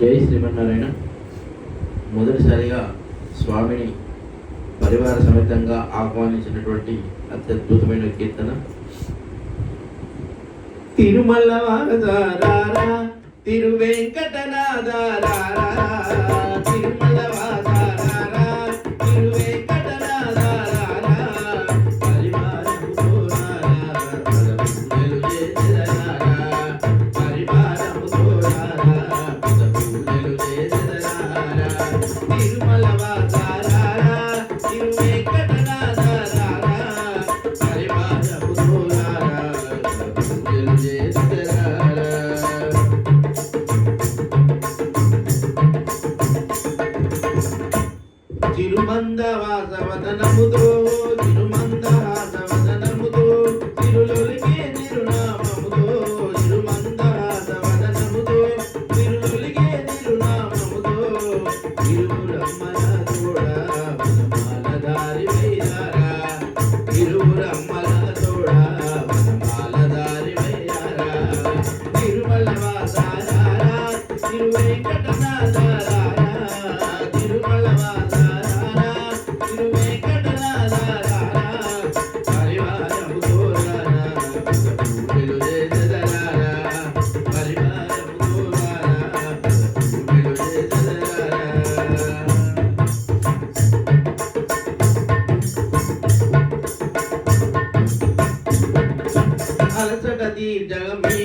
జై శ్రీమన్నారాయణ. మొదటిసారిగా స్వామిని పరివార సమేతంగా ఆహ్వానించినటువంటి అత్యద్భుతమైన కీర్తన. తిరుమల తిరువెంకటనాథారా తిరుమంద వాసవదనముతో తిరుమంద వాసవదనముతో తిరులొలిగే తిరునామముతో తిరుమంద వాసవదనముతో తిరులొలిగే తిరునామముతో తిరుమల కూడా சதி ஜகம்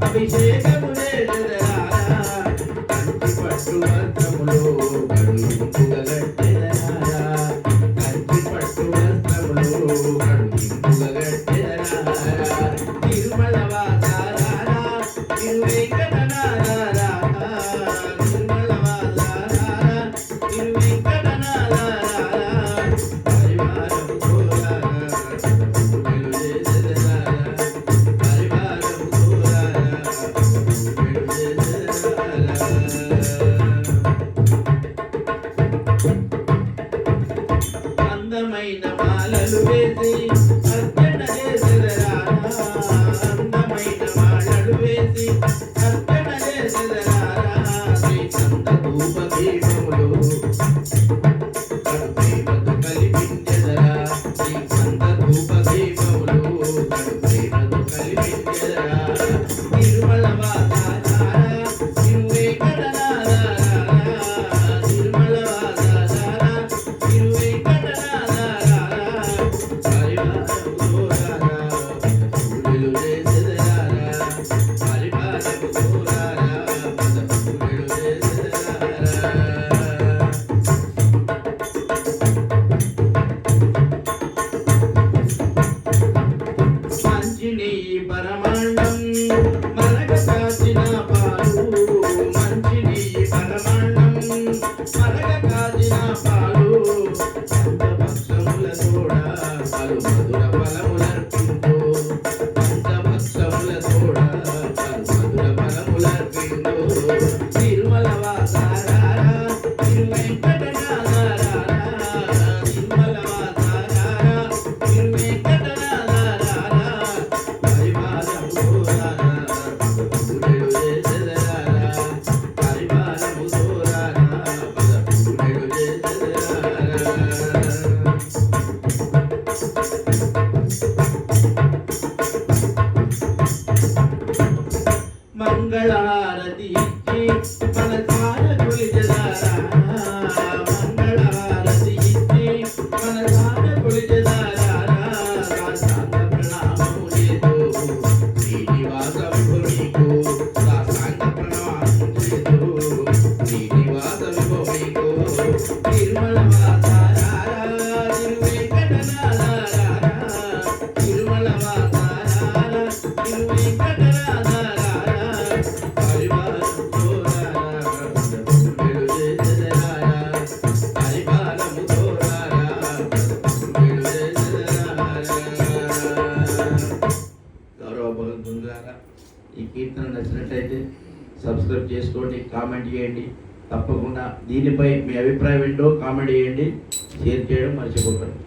అభిషేకములే పట్టు మంత్రములు గరుడు అందమైన మాలలు వేసి అర్చన చేసేదరా అందమైన మాలలు వేసి అర్చన చేసేదరా శ్రీ సంత కూప హారతి ఇచ్చి మనసార గురిజలారా ఈ కీర్తన నచ్చినట్లయితే సబ్స్క్రైబ్ చేసుకోండి కామెంట్ చేయండి. తప్పకుండా దీనిపై మీ అభిప్రాయం ఏంటో కామెంట్ చేయండి. షేర్ చేయడం మర్చిపోకండి.